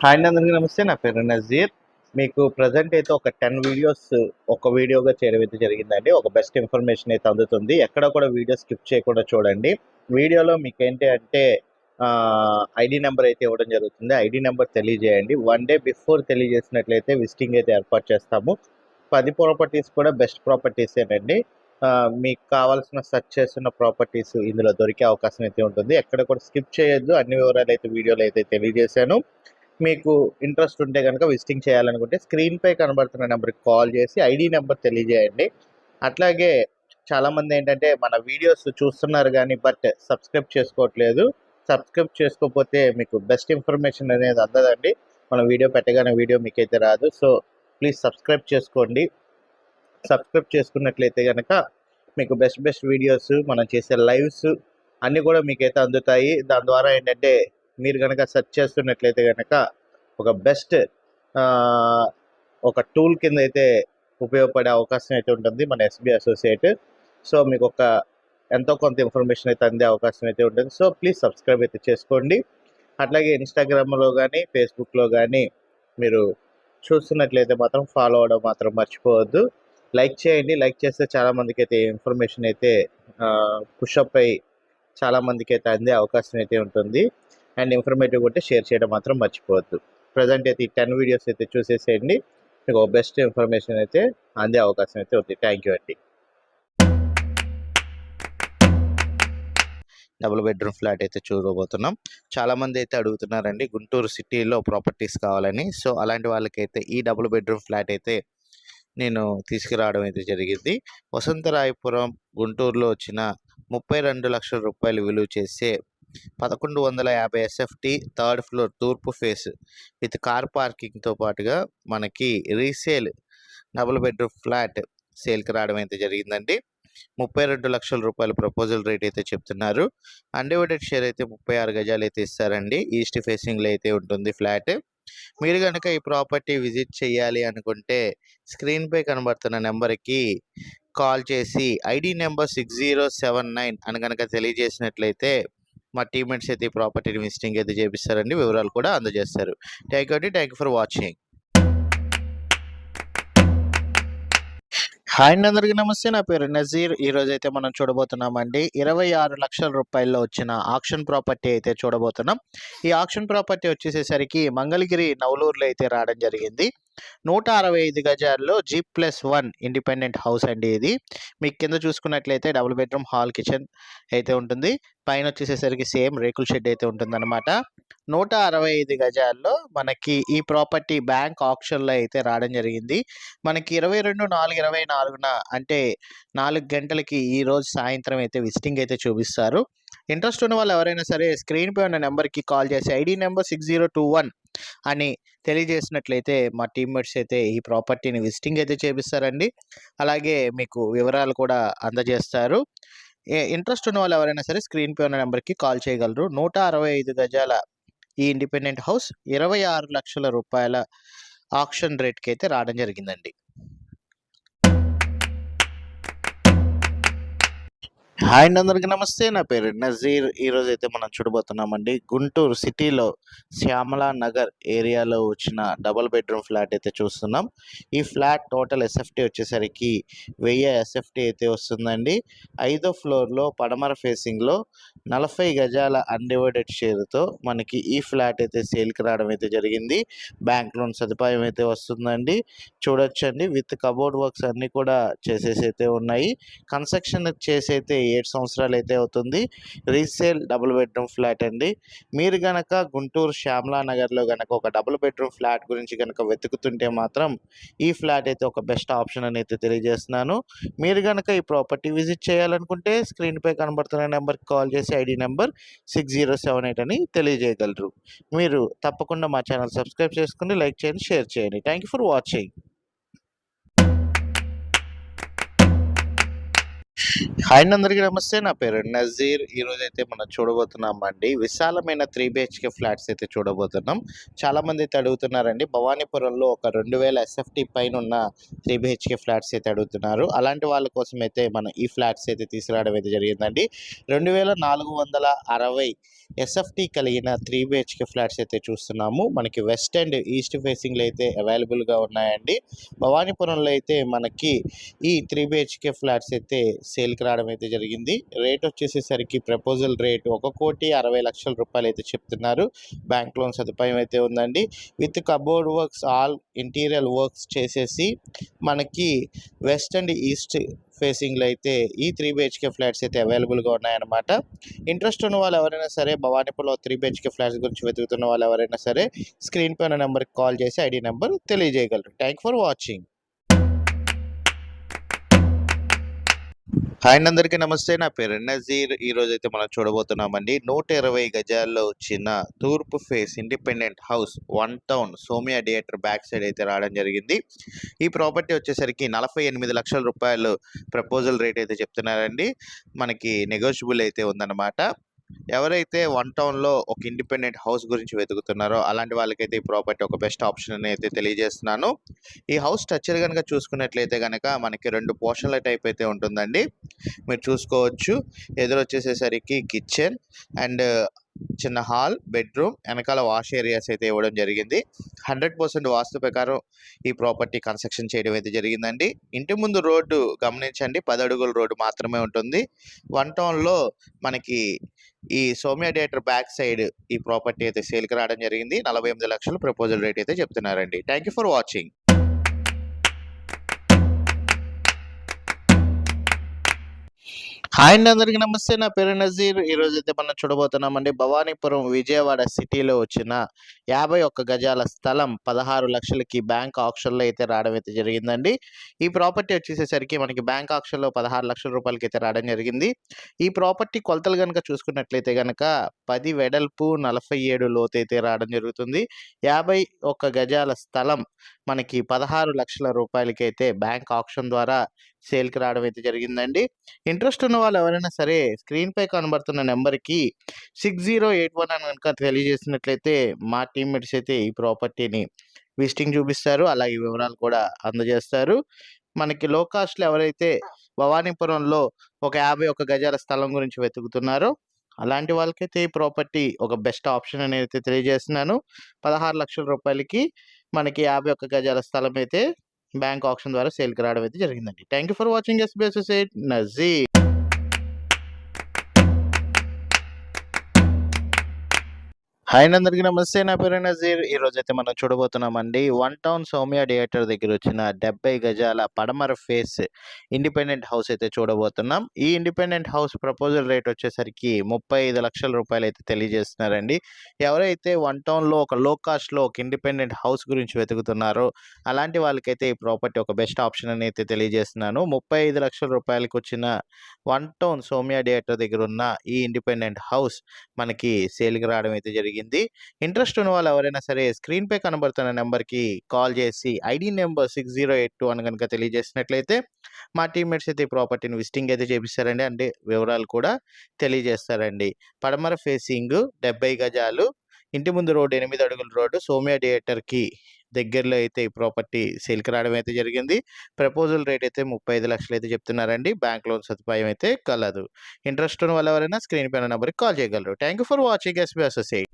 Hi అండి అందరికీ నమస్తే. నా పేరు నజీర్. మీకు ప్రజెంట్ అయితే ఒక టెన్ వీడియోస్ ఒక వీడియోగా చేరవేది జరిగిందండి. ఒక బెస్ట్ ఇన్ఫర్మేషన్ అయితే అందుతుంది. ఎక్కడ కూడా వీడియో స్కిప్ చేయకుండా చూడండి. వీడియోలో మీకు ఏంటి అంటే ఐడి నెంబర్ అయితే ఇవ్వడం జరుగుతుంది. ఐడి నెంబర్ తెలియజేయండి. వన్ డే బిఫోర్ తెలియజేసినట్లయితే విజిటింగ్ అయితే ఏర్పాటు చేస్తాము. పది ప్రాపర్టీస్ కూడా బెస్ట్ ప్రాపర్టీసేనండి. మీకు కావాల్సిన సెర్చ్ చేస్తున్న ప్రాపర్టీస్ ఇందులో దొరికే అవకాశం అయితే ఉంటుంది. ఎక్కడ కూడా స్కిప్ చేయొద్దు. అన్ని వివరాలు అయితే వీడియోలో అయితే తెలియజేశాను. మీకు ఇంట్రెస్ట్ ఉంటే కనుక విజిటింగ్ చేయాలనుకుంటే స్క్రీన్పై కనబడుతున్న నెంబర్కి కాల్ చేసి ఐడి నెంబర్ తెలియజేయండి. అట్లాగే చాలామంది ఏంటంటే మన వీడియోస్ చూస్తున్నారు కానీ బట్ సబ్స్క్రైబ్ చేసుకోవట్లేదు. సబ్స్క్రైబ్ చేసుకోకపోతే మీకు బెస్ట్ ఇన్ఫర్మేషన్ అనేది అందదండి. మనం వీడియో పెట్టగానే వీడియో మీకైతే రాదు. సో ప్లీజ్ సబ్స్క్రైబ్ చేసుకోండి. సబ్స్క్రైబ్ చేసుకున్నట్లయితే కనుక మీకు బెస్ట్ బెస్ట్ వీడియోస్ మనం చేసే లైవ్స్ అన్నీ కూడా మీకైతే అందుతాయి. దాని ద్వారా ఏంటంటే మీరు కనుక సెర్చ్ చేస్తున్నట్లయితే కనుక ఒక బెస్ట్ ఒక టూల్ కింద అయితే ఉపయోగపడే అవకాశం అయితే ఉంటుంది మన ఎస్బీ అసోసియేట్. సో మీకు ఒక ఎంతో కొంత ఇన్ఫర్మేషన్ అయితే అందే అవకాశం అయితే ఉంటుంది. సో ప్లీజ్ సబ్స్క్రైబ్ అయితే చేసుకోండి. అట్లాగే ఇన్స్టాగ్రామ్లో కానీ ఫేస్బుక్లో కానీ మీరు చూస్తున్నట్లయితే మాత్రం ఫాలో అవడం మాత్రం మర్చిపోవద్దు. లైక్ చేయండి. లైక్ చేస్తే చాలామందికి అయితే ఇన్ఫర్మేషన్ అయితే పుషప్ అయి చాలామందికి అయితే అందే అవకాశం అయితే ఉంటుంది. అండ్ ఇన్ఫర్మేటివ్ ఉంటే షేర్ చేయడం మాత్రం మర్చిపోవద్దు. ప్రజెంట్ అయితే ఈ టెన్ వీడియోస్ అయితే చూసేసేయండి. మీకు బెస్ట్ ఇన్ఫర్మేషన్ అయితే అందే అవకాశం అయితే ఉంది. థ్యాంక్ యూ అండి. డబుల్ బెడ్రూమ్ ఫ్లాట్ అయితే చూడబోతున్నాం. చాలామంది అయితే అడుగుతున్నారండి గుంటూరు సిటీలో ప్రాపర్టీస్ కావాలని. సో అలాంటి వాళ్ళకైతే ఈ డబుల్ బెడ్రూమ్ ఫ్లాట్ అయితే నేను తీసుకురావడం అయితే జరిగింది. వసంతరాయపురం గుంటూరులో వచ్చిన ముప్పై రెండు లక్షల రూపాయలు విలువ చేసే పదకొండు వందల యాభై ఎస్ఎఫ్టీ థర్డ్ ఫ్లోర్ తూర్పు ఫేస్. విత్ కార్ పార్కింగ్తో పాటుగా మనకి రీసేల్ డబుల్ బెడ్రూమ్ ఫ్లాట్ సేల్కి రావడం అయితే జరిగిందండి. ముప్పై రెండు లక్షల రూపాయల ప్రపోజల్ రేట్ అయితే చెప్తున్నారు. అన్డివైడెడ్ షేర్ అయితే ముప్పై ఆరు గజాలు అయితే ఇస్తారండి. ఈస్ట్ ఫేసింగ్లో అయితే ఉంటుంది ఫ్లాట్. మీరు కనుక ఈ ప్రాపర్టీ విజిట్ చేయాలి అనుకుంటే స్క్రీన్పై కనబడుతున్న నెంబర్కి కాల్ చేసి ID number six zero seven nine అని కనుక తెలియజేసినట్లయితే మా టీమ్మేట్స్ అయితే ఈ ప్రాపర్టీని విజిటింగ్ అయితే చేపిస్తారండి. వివరాలు కూడా అందజేస్తారు. థ్యాంక్ యూ అండి. Thank you for watching hi అండి అందరికీ. నమస్తే. నా పేరు నజీర్. ఈరోజు అయితే మనం చూడబోతున్నామండి. ఇరవై ఆరు లక్షల రూపాయల్లో వచ్చిన ఆక్షన్ ప్రాపర్టీ అయితే చూడబోతున్నాం. ఈ ఆక్షన్ ప్రాపర్టీ వచ్చేసేసరికి మంగళగిరి నవలూరులో అయితే రావడం జరిగింది. నూట అరవై ఐదు గజాల్లో G plus one independent house అండి ఇది. మీకు కింద చూసుకున్నట్లయితే డబుల్ బెడ్రూమ్ హాల్ కిచెన్ అయితే ఉంటుంది. పైన వచ్చేసేసరికి సేమ్ రేకుల షెడ్ అయితే ఉంటుందన్నమాట. నూట అరవై ఐదు గజాల్లో మనకి ఈ ప్రాపర్టీ బ్యాంక్ ఆప్షన్లో అయితే రావడం జరిగింది. మనకి ఇరవై రెండు నాలుగు ఇరవై నాలుగున అంటే నాలుగు గంటలకి ఈ రోజు సాయంత్రం అయితే విజిటింగ్ అయితే చూపిస్తారు. ఇంట్రెస్ట్ ఉన్న వాళ్ళు ఎవరైనా సరే స్క్రీన్ పై ఉన్న నెంబర్కి కాల్ చేసి ID number six zero two one అని తెలియజేసినట్లయితే మా టీమ్మేట్స్ అయితే ఈ ప్రాపర్టీని విజిటింగ్ అయితే చేపిస్తారండి. అలాగే మీకు వివరాలు కూడా అందజేస్తారు. ఇంట్రెస్ట్ ఉన్న వాళ్ళు ఎవరైనా సరే స్క్రీన్ పై ఉన్న నెంబర్కి కాల్ చేయగలరు. నూట అరవై ఐదు గజాల ఈ ఇండిపెండెంట్ హౌస్ ఇరవై ఆరు లక్షల రూపాయల ఆక్షన్ రేట్కి అయితే రావడం జరిగిందండి. హాయ్ అండి అందరికీ నమస్తే. నా పేరు నజీర్. ఈరోజు అయితే మనం చూడబోతున్నామండి. గుంటూరు సిటీలో శ్యామలా నగర్ ఏరియాలో వచ్చిన డబుల్ బెడ్రూమ్ ఫ్లాట్ అయితే చూస్తున్నాం. ఈ ఫ్లాట్ టోటల్ ఎస్ఎఫ్టీ వచ్చేసరికి వెయ్యి ఎస్ఎఫ్టీ అయితే వస్తుందండి. ఐదో ఫ్లోర్లో పడమర ఫేసింగ్లో నలభై గజాల అన్డివైడెడ్ షేర్తో మనకి ఈ ఫ్లాట్ అయితే సేల్కి రావడం అయితే జరిగింది. బ్యాంక్ లోన్ సదుపాయం అయితే వస్తుందండి. చూడొచ్చండి. విత్ కబోర్డ్ వర్క్స్ అన్నీ కూడా చేసేసి అయితే ఉన్నాయి. కన్స్ట్రక్షన్ చేసి అయితే ఏడు సంవత్సరాలు అయితే అవుతుంది. రీసేల్ డబుల్ బెడ్రూమ్ ఫ్లాట్ అండి. మీరు గనక గుంటూరు శ్యామలా నగర్లో గనక ఒక డబుల్ బెడ్రూమ్ ఫ్లాట్ గురించి గనక వెతుకుతుంటే మాత్రం ఈ ఫ్లాట్ అయితే ఒక బెస్ట్ ఆప్షన్ అని అయితే తెలియజేస్తున్నాను. మీరు గనక ఈ ప్రాపర్టీ విజిట్ చేయాలనుకుంటే స్క్రీన్పై కనబడుతున్న నెంబర్కి కాల్ చేసి ID number six zero seven eight అని తెలియజేయగలరు. మీరు తప్పకుండా మా ఛానల్ సబ్స్క్రైబ్ చేసుకుని లైక్ చేయండి షేర్ చేయండి. Thank you for watching. Hi అండి అందరికీ నమస్తే. నా పేరు నజీర్. ఈరోజు అయితే మనం చూడబోతున్నాం అండి. విశాలమైన త్రీ బిహెచ్కే ఫ్లాట్స్ అయితే చూడబోతున్నాం. చాలా మంది అయితే అడుగుతున్నారండి. భవానీపురంలో ఒక రెండు వేల ఎస్ఎఫ్టీ పైన ఉన్న త్రీ బిహెచ్కే ఫ్లాట్స్ అయితే అడుగుతున్నారు. అలాంటి వాళ్ళ కోసం అయితే మనం ఈ ఫ్లాట్స్ అయితే తీసుకురావడం అయితే జరిగిందండి. రెండు వేల నాలుగు వందల అరవై ఎస్ఎఫ్టీ కలిగిన త్రీ బిహెచ్కే ఫ్లాట్స్ అయితే చూస్తున్నాము. మనకి వెస్ట్ అండ్ ఈస్ట్ ఫేసింగ్లో అయితే అవైలబుల్గా ఉన్నాయండి. భవానీపురంలో అయితే మనకి ఈ త్రీ బిహెచ్కే ఫ్లాట్స్ అయితే సేల్కి రావడం అయితే జరిగింది. రేట్ వచ్చేసేసరికి ప్రపోజల్ రేట్ ఒక కోటి అరవై లక్షల రూపాయలు అయితే చెప్తున్నారు. బ్యాంక్ లోన్ సదుపాయం అయితే ఉందండి. With cupboard works all interior works చేసేసి మనకి వెస్ట్ అండ్ ఈస్ట్ ఫేసింగ్లో అయితే ఈ త్రీ బిహెచ్కే ఫ్లాట్స్ అయితే అవైలబుల్గా ఉన్నాయన్నమాట. ఇంట్రెస్ట్ ఉన్న వాళ్ళు ఎవరైనా సరే భవానీపూర్లో త్రీ బిహెచ్కే ఫ్లాట్స్ గురించి వెతుకుతున్న వాళ్ళు ఎవరైనా సరే స్క్రీన్ పైన నెంబర్కి కాల్ చేసి ఐడి నెంబర్ తెలియజేయగలరు. థ్యాంక్ ఫర్ వాచింగ్ హాయ్ అందరికీ నమస్తే. నా పేరు నజీర్ ఈరోజు అయితే మనం చూడబోతున్నామండి. నూట ఇరవై గజాల్లో వచ్చిన తూర్పు face independent house one town Soumya theatre back side అయితే రావడం జరిగింది. ఈ ప్రాపర్టీ వచ్చేసరికి నలభై ఎనిమిది లక్షల రూపాయలు ప్రపోజల్ రేట్ అయితే చెప్తున్నారండి. మనకి నెగోషియబుల్ అయితే ఉందన్నమాట. ఎవరైతే వన్ టౌన్లో ఒక ఇండిపెండెంట్ హౌస్ గురించి వెతుకుతున్నారో అలాంటి వాళ్ళకైతే ఈ ప్రాపర్టీ ఒక బెస్ట్ ఆప్షన్ అని అయితే తెలియజేస్తున్నాను. ఈ హౌస్ స్ట్రక్చర్ కనుక చూసుకున్నట్లయితే కనుక మనకి రెండు పోర్షన్ల టైప్ అయితే ఉంటుందండి. మీరు చూసుకోవచ్చు. ఎదురు వచ్చేసేసరికి కిచెన్ అండ్ చిన్న హాల్ బెడ్రూమ్ వెనకాల వాష్ ఏరియాస్ అయితే ఇవ్వడం జరిగింది. హండ్రెడ్ పర్సెంట్ వాస్తు ప్రకారం ఈ ప్రాపర్టీ కన్స్ట్రక్షన్ చేయడం అయితే జరిగిందండి. ఇంటి ముందు రోడ్డు గమనించండి. పది అడుగుల రోడ్డు మాత్రమే ఉంటుంది. వన్ టౌన్లో మనకి ఈ సోమ్య థియేటర్ బ్యాక్ సైడ్ ఈ ప్రాపర్టీ అయితే సేల్కి రావడం జరిగింది. నలభై ఎనిమిది లక్షలు ప్రపోజల్ రేట్ అయితే చెప్తున్నారండి. Thank you for watching. Hi అండి అందరికీ నమస్తే. నా పేరు నజీర్. ఈ రోజు అయితే మనం చూడబోతున్నామండి భవానీపురం విజయవాడ సిటీలో వచ్చిన యాభై ఒక్క గజాల స్థలం పదహారు లక్షలకి బ్యాంక్ ఆప్షన్లో అయితే రావడం అయితే జరిగిందండి. ఈ ప్రాపర్టీ వచ్చేసేసరికి మనకి బ్యాంక్ ఆప్షన్లో పదహారు లక్షల రూపాయలకి అయితే రావడం జరిగింది. ఈ ప్రాపర్టీ కొలతలు కనుక చూసుకున్నట్లయితే కనుక పది వెడల్పు నలభై ఏడు లోతైతే రావడం జరుగుతుంది. యాభై ఒక్క గజాల స్థలం మనకి పదహారు లక్షల రూపాయలకి అయితే బ్యాంక్ ఆప్షన్ ద్వారా సేల్కి రావడం అయితే జరిగిందండి. ఇంట్రెస్ట్ ఉన్న వాళ్ళు ఎవరైనా సరే స్క్రీన్పై కనబడుతున్న నెంబర్కి సిక్స్ జీరో ఎయిట్ వన్ అని కనుక తెలియజేసినట్లయితే మా టీమ్మేట్స్ అయితే ఈ ప్రాపర్టీని విజిటింగ్ చూపిస్తారు. అలాగే వివరాలు కూడా అందజేస్తారు. మనకి లో కాస్ట్లో ఎవరైతే భవానీపురంలో ఒక యాభై ఒక గజాల స్థలం గురించి వెతుకుతున్నారో అలాంటి వాళ్ళకైతే ఈ ప్రాపర్టీ ఒక బెస్ట్ ఆప్షన్ అనేది అయితే తెలియజేస్తున్నాను. పదహారు లక్షల రూపాయలకి మనకి యాభై ఒక్క గజాల స్థలం అయితే బ్యాంక్ ఆప్షన్ ద్వారా సేల్కి రావడం అయితే జరిగిందండి. Thank you for watching SBS eight నజీ hi అందరికీ నమస్తే. నా పేరు నజీర్. ఈ రోజు అయితే మనం చూడబోతున్నామండి. వన్ టౌన్ సౌమ్య థియేటర్ దగ్గర వచ్చిన డెబ్బై గజాల పడమర ఫేస్ ఇండిపెండెంట్ హౌస్ అయితే చూడబోతున్నాం. ఈ ఇండిపెండెంట్ హౌస్ ప్రపోజల్ రేట్ వచ్చేసరికి ముప్పై ఐదు లక్షల రూపాయలు అయితే తెలియజేస్తున్నారండి. ఎవరైతే వన్ టౌన్లో ఒక లో కాస్ట్లో ఒక ఇండిపెండెంట్ హౌస్ గురించి వెతుకుతున్నారో అలాంటి వాళ్ళకైతే ఈ ప్రాపర్టీ ఒక బెస్ట్ ఆప్షన్ అని అయితే తెలియజేస్తున్నాను. ముప్పై ఐదు లక్షల రూపాయలకి వచ్చిన వన్ టౌన్ సోమియా థియేటర్ దగ్గర ఉన్న ఈ ఇండిపెండెంట్ హౌస్ మనకి సేల్కి రావడం అయితే జరిగింది ఇంట్రెస్ట్ ఉన్న వాళ్ళు ఎవరైనా సరే స్క్రీన్ పే కనబడుతున్న నెంబర్కి కాల్ చేసి ID number six zero eight two అని కనుక తెలియజేసినట్లయితే మా టీమ్మేట్స్ అయితే ఈ ప్రాపర్టీని విజిటింగ్ అయితే చేపిస్తారండి. అంటే వివరాలు కూడా తెలియజేస్తారండి. పడమర ఫేసింగ్ డెబ్బై గజాలు ఇంటి ముందు రోడ్డు ఎనిమిది అడుగుల రోడ్డు సోమియా థియేటర్కి దగ్గరలో అయితే ఈ ప్రాపర్టీ సేల్కి రావడం అయితే జరిగింది. ప్రపోజల్ రేట్ అయితే ముప్పై ఐదు లక్షలు అయితే చెప్తున్నారండి. బ్యాంక్ లోన్ సదుపాయం అయితే కలదు. ఇంట్రెస్ట్ ఉన్న వాళ్ళు ఎవరైనా స్క్రీన్ పైన నెంబర్కి కాల్ చేయగలరు. Thank you for watching SB associate.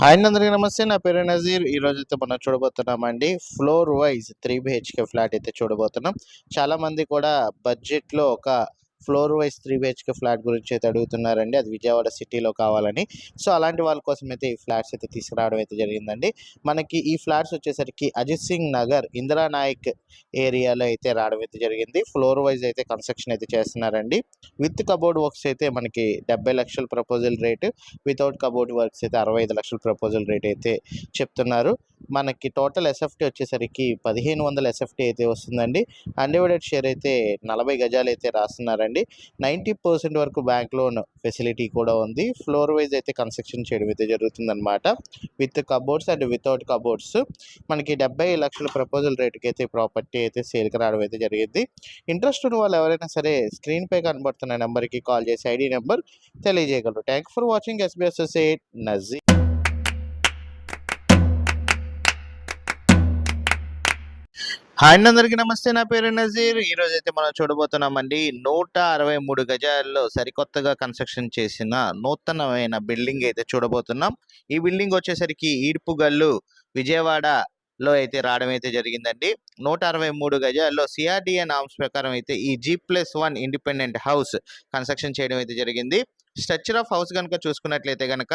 Hi అండి, అందరికీ నమస్తే. నా పేరు నజీర్. ఈ రోజు అయితే మనం చూడబోతున్నామండి. Floor wise three BHK flat అయితే చూడబోతున్నాం. చాలామంది కూడా బడ్జెట్లో ఒక floor wise three BHK flat గురించి అయితే అడుగుతున్నారండి. అది విజయవాడ సిటీలో కావాలని. సో అలాంటి వాళ్ళ కోసం అయితే ఈ ఫ్లాట్స్ అయితే తీసుకురావడం అయితే జరిగిందండి. మనకి ఈ ఫ్లాట్స్ వచ్చేసరికి అజిత్ సింగ్ నగర్ ఇందిరా నాయక్ ఏరియాలో అయితే రావడం అయితే జరిగింది. ఫ్లోర్ వైజ్ అయితే కన్స్ట్రక్షన్ అయితే చేస్తున్నారండి. విత్ కబోర్డ్ వర్క్స్ అయితే మనకి డెబ్బై లక్షల proposal rate without cupboard works అయితే అరవై ఐదు లక్షల ప్రపోజల్ రేట్ అయితే చెప్తున్నారు. మనకి టోటల్ ఎస్ఎఫ్టీ వచ్చేసరికి పదిహేను వందల ఎస్ఎఫ్టీ అయితే వస్తుందండి. అన్డివైడెడ్ షేర్ అయితే నలభై గజాలు అయితే రాస్తున్నారండి. నైంటీ పర్సెంట్ వరకు బ్యాంక్ లోన్ ఫెసిలిటీ కూడా ఉంది. ఫ్లోర్ వైజ్ అయితే కన్స్ట్రక్షన్ చేయడం అయితే జరుగుతుందన్నమాట. With cupboards and without cupboards. మనకి డెబ్బై లక్షల ప్రపోజల్ రేట్కి అయితే ప్రాపర్టీ అయితే సేల్కి రావడం అయితే జరిగింది. ఇంట్రెస్ట్ ఉన్న వాళ్ళు ఎవరైనా సరే స్క్రీన్ పై కనబడుతున్న నెంబర్కి కాల్ చేసి ఐడి నెంబర్ తెలియజేయగలరు. Thank for watching SBSSA eight నజీ. Hi అండి అందరికీ నమస్తే నా పేరు నజీర్. ఈ రోజు అయితే మనం చూడబోతున్నామండి నూట అరవై మూడు గజాల్లో సరికొత్తగా కన్స్ట్రక్షన్ చేసిన నూతనమైన బిల్డింగ్ అయితే చూడబోతున్నాం. ఈ బిల్డింగ్ వచ్చేసరికి ఈడ్పుగల్లు విజయవాడలో అయితే రావడం అయితే జరిగిందండి. నూట అరవై మూడు గజాల్లో సిఆర్డిఏ నామ్స్ ప్రకారం అయితే ఈ G plus one independent house construction చేయడం అయితే జరిగింది. స్ట్రక్చర్ ఆఫ్ హౌస్ కనుక చూసుకున్నట్లయితే కనుక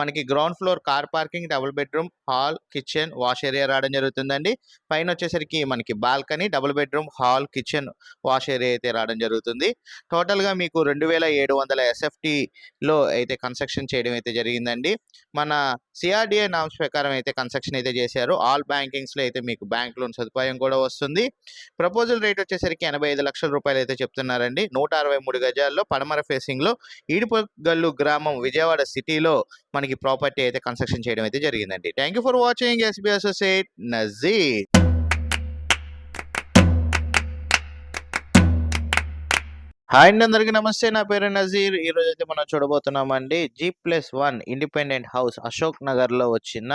మనకి ground floor car parking double bedroom hall kitchen wash area రావడం జరుగుతుందండి. పైన వచ్చేసరికి మనకి balcony double bedroom hall kitchen wash area అయితే రావడం జరుగుతుంది. టోటల్గా మీకు రెండు వేల ఏడు వందల ఎస్ఎఫ్టీలో అయితే కన్స్ట్రక్షన్ చేయడం అయితే జరిగిందండి. మన సిఆర్డిఏ నామ్స్ ప్రకారం అయితే కన్స్ట్రక్షన్ అయితే చేశారు. ఆల్ బ్యాంకింగ్స్లో అయితే మీకు బ్యాంక్ లోన్ సదుపాయం కూడా వస్తుంది. ప్రపోజల్ రేట్ వచ్చేసరికి ఎనభై ఐదు లక్షల రూపాయలు అయితే చెప్తున్నారండి. నూట అరవై మూడు గజాల్లో పడమర ఫేసింగ్లో గల్లు గ్రామం విజయవాడ సిటీలో మనకి ప్రాపర్టీ అయితే కన్స్ట్రక్షన్ చేయడం అయితే జరిగిందండి. Thank you for watching SB associate Nazir hi అండి అందరికీ నమస్తే నా పేరు నజీర్ ఈ రోజు అయితే మనం చూడబోతున్నామండి G plus one independent house Ashok నగర్లో వచ్చిన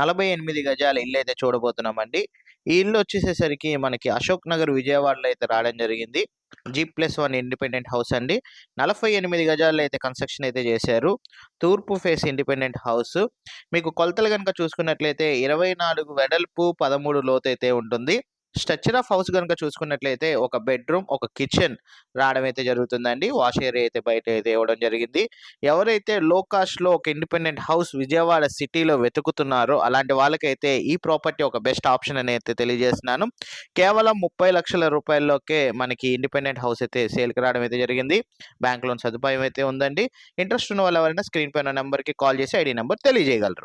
నలభై ఎనిమిది గజాల ఇల్లు అయితే చూడబోతున్నామండి. ఈ ఇల్లు వచ్చేసేసరికి మనకి అశోక్ నగర్ విజయవాడలో అయితే రావడం జరిగింది. G plus one independent house అండి. నలభై ఎనిమిది గజాల్లో అయితే కన్స్ట్రక్షన్ అయితే చేశారు. తూర్పు ఫేస్ ఇండిపెండెంట్ హౌస్ మీకు కొలతలు కనుక చూసుకున్నట్లయితే ఇరవై నాలుగు వెడల్పు పదమూడు లోతు అయితే ఉంటుంది. స్ట్రక్చర్ ఆఫ్ హౌస్ కనుక చూసుకున్నట్లయితే ఒక బెడ్రూమ్ ఒక కిచెన్ రావడం అయితే జరుగుతుందండి. వాష్ ఏరియా అయితే బయట అయితే ఇవ్వడం జరిగింది. ఎవరైతే లో కాస్ట్లో ఒక ఇండిపెండెంట్ హౌస్ విజయవాడ సిటీలో వెతుకుతున్నారో అలాంటి వాళ్ళకైతే ఈ ప్రాపర్టీ ఒక బెస్ట్ ఆప్షన్ అని అయితే తెలియజేస్తున్నాను. కేవలం ముప్పై లక్షల రూపాయల్లోకే మనకి ఇండిపెండెంట్ హౌస్ అయితే సేల్కి రావడం అయితే జరిగింది. బ్యాంక్ లోన్ సదుపాయం అయితే ఉందండి. ఇంట్రెస్ట్ ఉన్న వాళ్ళు ఎవరైనా స్క్రీన్ పైన నెంబర్కి కాల్ చేసి ఐడి నెంబర్ తెలియజేయగలరు.